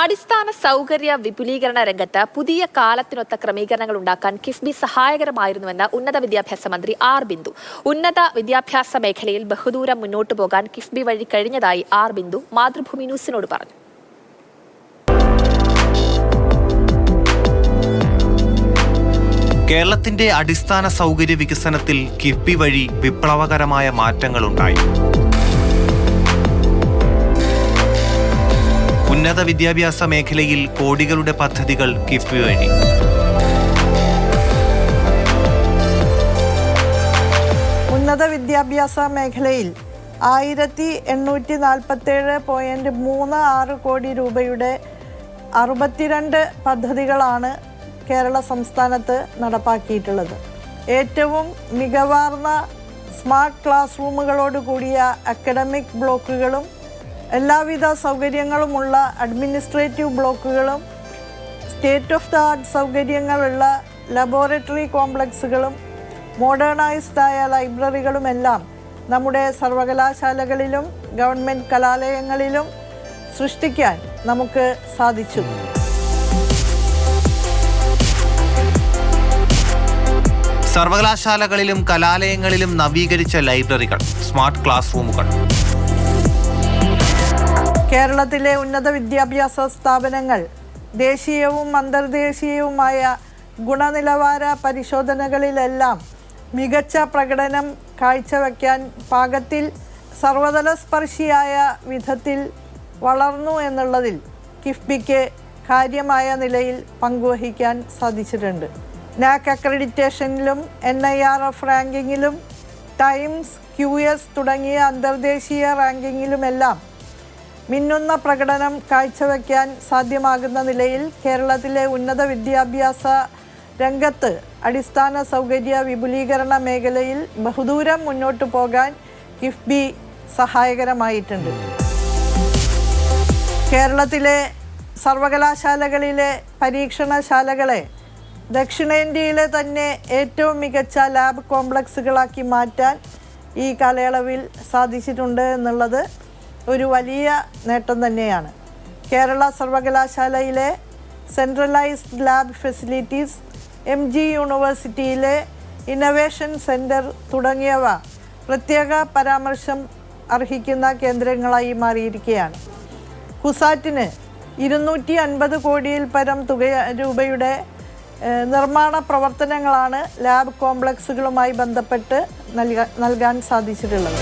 അടിസ്ഥാന സൗകര്യ വിപുലീകരണ രംഗത്ത് പുതിയ കാലത്തിനൊത്ത ക്രമീകരണങ്ങൾ ഉണ്ടാക്കാൻ കിഫ്ബി സഹായകരമായിരുന്നുവെന്ന് ഉന്നത വിദ്യാഭ്യാസ മന്ത്രി ആർ ബിന്ദു. ഉന്നത വിദ്യാഭ്യാസ മേഖലയിൽ ബഹുദൂരം മുന്നോട്ടു പോകാൻ കിഫ്ബി വഴി കഴിഞ്ഞതായി ആർ ബിന്ദു മാതൃഭൂമി ന്യൂസിനോട് പറഞ്ഞു. കേരളത്തിന്റെ അടിസ്ഥാന സൗകര്യ വികസനത്തിൽ കിഫ്ബി വഴി വിപ്ലവകരമായ മാറ്റങ്ങളുണ്ടായി. ഉന്നത വിദ്യാഭ്യാസ മേഖലയിൽ കോടികളുടെ പദ്ധതികൾ കിഫ്ബി വഴി. ഉന്നത വിദ്യാഭ്യാസ മേഖലയിൽ ആയിരത്തി എണ്ണൂറ്റി നാൽപ്പത്തേഴ് പോയിന്റ് മൂന്ന് ആറ് കോടി രൂപയുടെ അറുപത്തിരണ്ട് പദ്ധതികളാണ് കേരള സംസ്ഥാനത്ത് നടപ്പാക്കിയിട്ടുള്ളത്. ഏറ്റവും മികവാർന്ന സ്മാർട്ട് ക്ലാസ് റൂമുകളോട് കൂടിയ അക്കഡമിക് ബ്ലോക്കുകളും എല്ലാവിധ സൗകര്യങ്ങളുമുള്ള അഡ്മിനിസ്ട്രേറ്റീവ് ബ്ലോക്കുകളും സ്റ്റേറ്റ് ഓഫ് ദ ആർട്ട് സൗകര്യങ്ങളുള്ള ലബോറട്ടറി കോംപ്ലക്സുകളും മോഡേണൈസ്ഡ് ആയ ലൈബ്രറികളുമെല്ലാം നമ്മുടെ സർവകലാശാലകളിലും ഗവൺമെന്റ് കലാലയങ്ങളിലും സൃഷ്ടിക്കാൻ നമുക്ക് സാധിച്ചു. സർവകലാശാലകളിലും കലാലയങ്ങളിലും നവീകരിച്ച ലൈബ്രറികൾ സ്മാർട്ട് ക്ലാസ് റൂമുകൾ കേരളത്തിലെ ഉന്നത വിദ്യാഭ്യാസ സ്ഥാപനങ്ങൾ ദേശീയവും അന്തർദേശീയവുമായ ഗുണനിലവാര പരിശോധനകളിലെല്ലാം മികച്ച പ്രകടനം കാഴ്ചവെക്കാൻ പാകത്തിൽ സർവതല സ്പർശിയായ വിധത്തിൽ വളർന്നു എന്നുള്ളതിൽ കിഫ്ബിക്ക് കാര്യമായ നിലയിൽ പങ്കുവഹിക്കാൻ സാധിച്ചിട്ടുണ്ട്. നാക് അക്രഡിറ്റേഷനിലും എൻ ഐ ആർ എഫ് റാങ്കിങ്ങിലും ടൈംസ് ക്യു എസ് തുടങ്ങിയ അന്തർദേശീയ റാങ്കിങ്ങിലുമെല്ലാം മിന്നുന്ന പ്രകടനം കാഴ്ചവെക്കാൻ സാധ്യമാകുന്ന നിലയിൽ കേരളത്തിലെ ഉന്നത വിദ്യാഭ്യാസ രംഗത്ത് അടിസ്ഥാന സൗകര്യ വിപുലീകരണ മേഖലയിൽ ബഹുദൂരം മുന്നോട്ട് പോകാൻ കിഫ്ബി സഹായകരമായിട്ടുണ്ട്. കേരളത്തിലെ സർവകലാശാലകളിലെ പരീക്ഷണശാലകളെ ദക്ഷിണേന്ത്യയിലെ തന്നെ ഏറ്റവും മികച്ച ലാബ് കോംപ്ലക്സുകളാക്കി മാറ്റാൻ ഈ കാലയളവിൽ സാധിച്ചിട്ടുണ്ട് എന്നുള്ളത് ഒരു വലിയ നേട്ടം തന്നെയാണ്. കേരള സർവകലാശാലയിലെ centralised lab facilities M G യൂണിവേഴ്സിറ്റിയിലെ ഇന്നവേഷൻ സെന്റർ തുടങ്ങിയവ പ്രത്യേക പരാമർശം അർഹിക്കുന്ന കേന്ദ്രങ്ങളായി മാറിയിരിക്കുകയാണ്. കുസാറ്റിന് ഇരുന്നൂറ്റി അൻപത് കോടിയിൽ പരം തുക രൂപയുടെ നിർമ്മാണ പ്രവർത്തനങ്ങളാണ് ലാബ് കോംപ്ലക്സുകളുമായി ബന്ധപ്പെട്ട് നൽകാൻ സാധിച്ചിട്ടുള്ളത്.